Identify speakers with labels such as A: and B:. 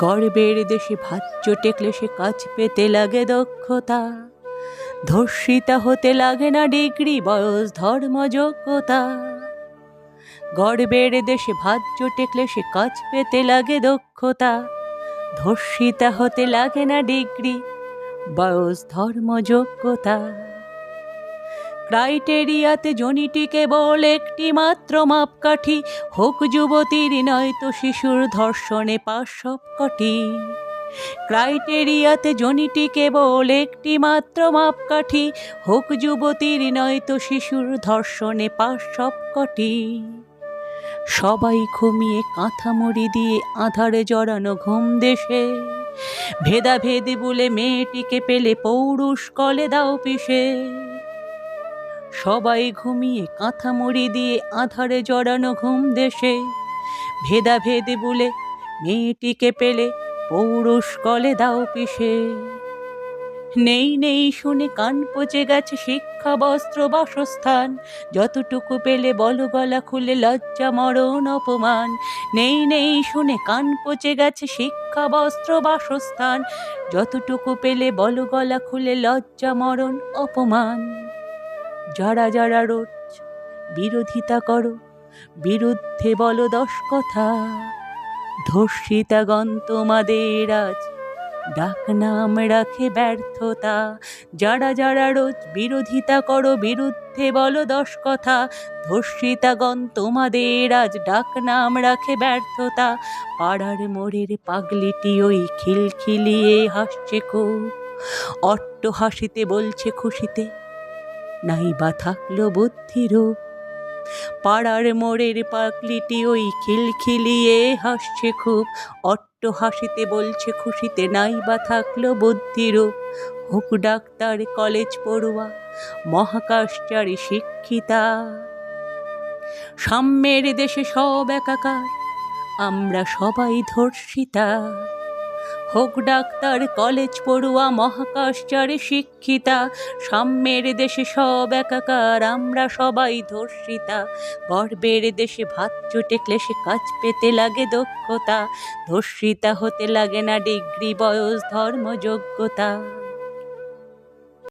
A: গর্বের দেশে ভাত চটে ক্লেশে কাজ পেতে লাগে দক্ষতা। ধর্ষিতা হতে লাগে না ডিগ্রি, বয়স, ধর্ম, যোগ্যতা। গর্বের দেশে ভাত চটে ক্লেশে কাজ পেতে লাগে দক্ষতা। ধর্ষিতা হতে লাগে না ডিগ্রি, বয়স, ধর্ম, যোগ্যতা। ক্রাইটেরিয়াতে জনিটি কেবল একটি মাত্র মাপকাঠি। হোক যুবতীর নয়তো শিশুর ধর্ষণে পাশ সবকটি ক্রাইটেরিয়াতে জনিটি কেবল একটি মাত্র মাপকাঠি। হোক যুবতীর নয়তো শিশুর ধর্ষণে পাশ সবকটি সবাই ঘুমিয়ে কাঁথা মুড়ি দিয়ে আধারে জড়ানো ঘুম দেশে। ভেদাভেদি বলে মেয়েটিকে পেলে পৌরুষ কলে দাও পিষে। সবাই ঘুমিয়ে কাঁথা মুড়ি দিয়ে আধারে জড়ানো ঘুম দেশে। ভেদাভেদে বলে মেয়েটিকে পেলে পৌরুষ কলে দাও পিসে নেই নেই শুনে কান পচে গেছে শিক্ষা, বস্ত্র, বাসস্থান। যতটুকু পেলে বল গলা খুলে লজ্জা, মরণ, অপমান। নেই নেই শুনে কান পচে গেছে শিক্ষা, বস্ত্র, বাসস্থান। যতটুকু পেলে বল গলা খুলে লজ্জা, মরণ, অপমান। যারা যারা রোজ বিরোধিতা করো, বিরুদ্ধে বলো দশ কথা। ধর্ষিতাগণ তোমাদের আজ, ডাক নাম রাখে ব্যর্থতা। যারা যারা রোজ বিরোধিতা করো, বিরুদ্ধে বলো দশ কথা। ধর্ষিতাগণ তোমাদের আজ, ডাক নাম রাখে ব্যর্থতা। পাড়ার মোড়ের পাগলিটি ওই খিলখিলিয়ে হাসছে খুব। অট্ট হাসিতে বলছে খুশিতে নাই বা থাকল বুদ্ধিরও। পাড়ার মোড়ের পাকলিটি ওই খিলখিলিয়ে হাসছে খুব, অট্ট হাসিতে বলছে খুশিতে নাই বা থাকল বুদ্ধিরও। হোক ডাক্তার, কলেজ পড়ুয়া মহাকাশচারী শিক্ষিতা। সাম্যের দেশে সব একাকার, আমরা সবাই ধর্ষিতা। হোক ডাক্তার, কলেজ পড়ুয়া মহাকাশচারে শিক্ষিতা, সাম্যের দেশে সব একাকার, আমরা সবাই ধর্ষিতা। গর্বের দেশে ভাত চুটে ক্লেশে কাজ পেতে লাগে দক্ষতা, ধর্ষিতা হতে লাগে না ডিগ্রি, বয়স, ধর্ম, যোগ্যতা।